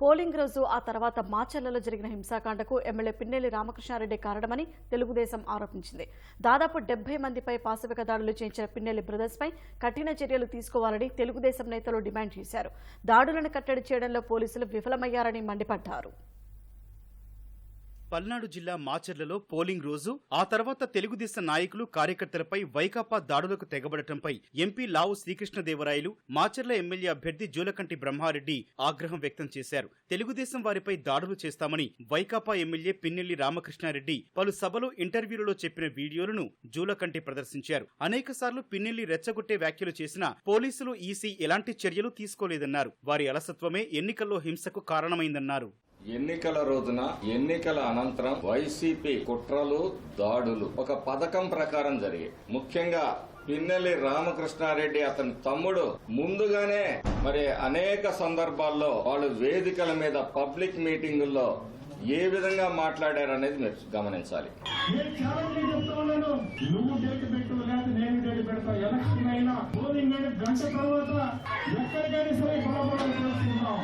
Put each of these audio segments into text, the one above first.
Polling రోజు ఆ తర్వాత మాచర్లలో జరిగిన హింసాకాండకు ఎమ్మెల్యే పిన్నెల్లి రామకృష్ణారెడ్డి కారణమని తెలుగుదేశం ఆరోపించింది. దాదాపు డెబ్బై మందిపై పాశవిక దాడులు చేయించిన పిన్నెల్లి బ్రదర్స్పై కఠిన చర్యలు తీసుకోవాలని తెలుగుదేశం నేతలు డిమాండ్ చేశారు. దాడులను కట్టడి చేయడంలో పోలీసులు విఫలమయ్యారని మండిపడ్డారు. పల్నాడు జిల్లా మాచర్లలో పోలింగ్ రోజు ఆ తర్వాత తెలుగుదేశం నాయకులు కార్యకర్తలపై వైకాపా దాడులకు తెగబడటంపై ఎంపీ లావు శ్రీకృష్ణదేవరాయలు మాచర్ల ఎమ్మెల్యే అభ్యర్థి జూలకంటి బ్రహ్మారెడ్డి ఆగ్రహం వ్యక్తం చేశారు. తెలుగుదేశం వారిపై దాడులు చేస్తామని వైకాపా ఎమ్మెల్యే పిన్నెల్లి రామకృష్ణారెడ్డి పలు సభలు ఇంటర్వ్యూలలో చెప్పిన వీడియోలను జూలకంటి ప్రదర్శించారు. అనేకసార్లు పిన్నెల్లి రెచ్చగొట్టే వ్యాఖ్యలు చేసినా పోలీసులు ఈసీ ఎలాంటి చర్యలు తీసుకోలేదన్నారు. వారి అలసత్వమే ఎన్నికల్లో హింసకు కారణమైందన్నారు. ఎన్నికల రోజున ఎన్నికల అనంతరం వైసీపీ కుట్రలు దాడులు. ఒక పథకం ప్రకారం జరిగాయి. ముఖ్యంగా పిన్నెల్లి రామకృష్ణారెడ్డి అతని తమ్ముడు. ముందుగానే మరి అనేక సందర్భాల్లో వాళ్ళు వేదికల మీద పబ్లిక్ మీటింగుల్లో ఏ విధంగా మాట్లాడారనేది మీరు గమనించాలి. నువ్వు డేట్ పెట్టు లేకపోతే నేను డేట్ పెడతా. ఎలక్షన్ అయినా పోలింగ్ అయిన గంట తర్వాత ఎక్కడికైనా సరే బలబలం చేస్తున్నాం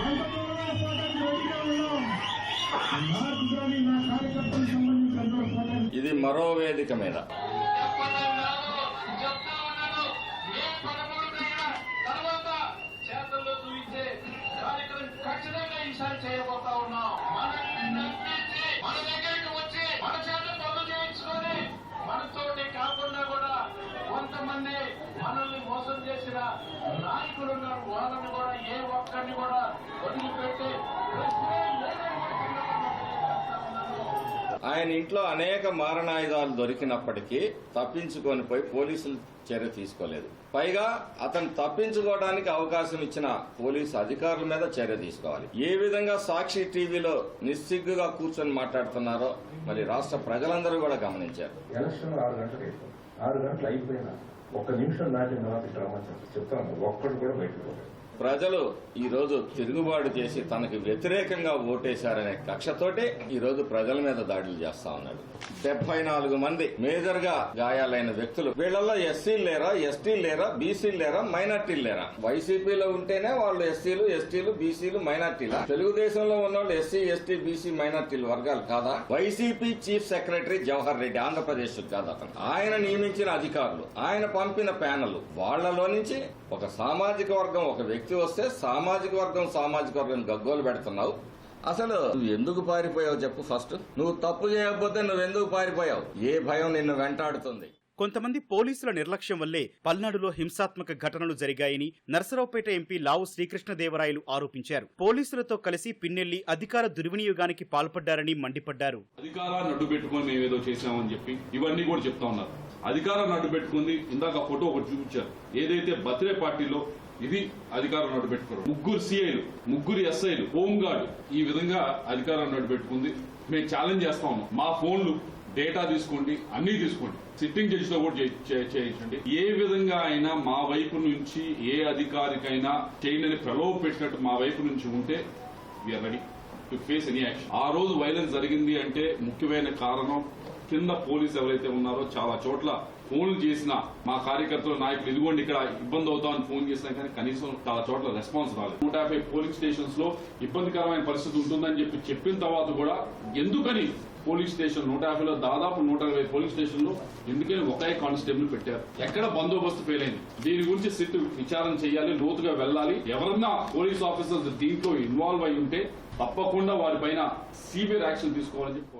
గంట ఇది మరో వేదిక మీద. తర్వాత ఖచ్చితంగా ఈసారి చేయబోతా ఉన్నాం మనతోటి కాకుండా కూడా కొంతమంది మనల్ని మోసం చేసిన నాయకులు ఉన్నారు వాళ్ళని కూడా ఏ ఒక్కరిని కూడా వదిలిపెట్టి ఆయన ఇంట్లో అనేక మారణాయుధాలు దొరికినప్పటికీ తప్పించుకొని పోయి పోలీసులు చర్య తీసుకోలేదు. పైగా అతను తప్పించుకోవడానికి అవకాశం ఇచ్చిన పోలీసు అధికారుల మీద చర్య తీసుకోవాలి. ఏ విధంగా సాక్షి టీవీలో నిస్సిగ్గుగా కూర్చొని మాట్లాడుతున్నారో మరి రాష్ట్ర ప్రజలందరూ కూడా గమనించారు. ఎలక్షన్ ఆరు ఆరు గంటలు అయిపోయినా ఒక్క నిమిషం దాటిన తర్వాత చెప్తాను. ఒక్కడు కూడా బయటకు ప్రజలు ఈరోజు తిరుగుబాటు చేసి తనకు వ్యతిరేకంగా ఓటేశారనే కక్షతోటే ఈ రోజు ప్రజల మీద దాడులు చేస్తా ఉన్నాడు. డెబ్బై నాలుగు మంది మేజర్గా గాయాలైన వ్యక్తులు. వీళ్ళల్లో ఎస్సీలు లేరా ఎస్టీలు లేరా బీసీలు లేరా మైనార్టీలు లేరా? వైసీపీలో ఉంటేనే వాళ్ళు ఎస్సీలు ఎస్టీలు బీసీలు మైనార్టీలా? తెలుగుదేశంలో ఉన్న వాళ్ళు ఎస్సీ ఎస్టీ బీసీ మైనార్టీల వర్గాలు కాదా? YCP chief secretary Jawahar Reddy Andhra Pradesh కాదు అతను. ఆయన నియమించిన అధికారులు ఆయన పంపిన ప్యానల్ వాళ్ళలో నుంచి ఒక సామాజిక వర్గం ఒక వ్యక్తి వస్తే సామాజిక వర్గం సామాజిక వర్గం గగ్గోలు పెడుతున్నావు. అసలు నువ్వు ఎందుకు పారిపోయావు చెప్పు ఫస్ట్. నువ్వు తప్పు చేయకపోతే నువ్వు ఎందుకు పారిపోయావు? ఏ భయం నిన్ను వెంటాడుతుంది? కొంతమంది పోలీసుల నిర్లక్ష్యం వల్లే పల్నాడులో హింసాత్మక ఘటనలు జరిగాయని నరసరావుపేట ఎంపీ లావు శ్రీకృష్ణదేవరాయలు ఆరోపించారు. పోలీసులతో కలిసి పిన్నెల్లి అధికార దుర్వినియోగానికి పాల్పడ్డారని మండిపడ్డారు. అధికారాన్ని అడ్డు పెట్టుకొని మేము ఏదో చేశామని చెప్పి ఇవన్నీ కూడా చెప్తా ఉన్నారు. అధికారాన్ని అడ్డు పెట్టుకుంది. ఇందాక ఫోటో ఒకటి చూపించారు. ఏదైతే బర్త్డే పార్టీలో ఇది అధికారం అడ్డు ముగ్గురు సిఐలు ముగ్గురు ఎస్ఐలు హోంగార్డు. ఈ విధంగా అధికారం నడిపెట్టుకుంది పెట్టుకుంది. మేము ఛాలెంజ్ చేస్తా ఉన్నాం. మా ఫోన్లు డేటా తీసుకోండి అన్ని తీసుకోండి. సిట్టింగ్ జడ్జి తో కూడా చేయించండి. ఏ విధంగా అయినా మా వైపు నుంచి ఏ అధికారికైనా చేయని ప్రలోభ పెట్టినట్టు మా వైపు నుంచి ఉంటే we're ready to face any action ఆ రోజు వైలెన్స్ జరిగింది అంటే ముఖ్యమైన కారణం కింద పోలీసు ఎవరైతే ఉన్నారో చాలా చోట్ల ఫోన్లు చేసిన మా కార్యకర్తలు నాయకులు ఇదిగోండి ఇక్కడ ఇబ్బంది అవుతామని ఫోన్ చేసినా కానీ కనీసం చాలా చోట్ల రెస్పాన్స్ రాలేదు. నూట యాభై పోలింగ్ స్టేషన్స్లో ఇబ్బందికరమైన పరిస్థితి ఉంటుందని చెప్పి చెప్పిన తర్వాత కూడా ఎందుకని పోలీస్ స్టేషన్ నూట యాభైలో దాదాపు నూట ఇరవై పోలీస్ స్టేషన్లో ఎందుకని ఒకే కానిస్టేబుల్ పెట్టారు? ఎక్కడ బందోబస్తు ఫెయిల్ అయింది? దీని గురించి సిట్ విచారణ చేయాలి లోతుగా వెళ్ళాలి. ఎవరన్నా పోలీస్ ఆఫీసర్స్ దీంట్లో ఇన్వాల్వ్ అయి ఉంటే తప్పకుండా వారిపైన సివియర్ యాక్షన్ తీసుకోవాలని చెప్పి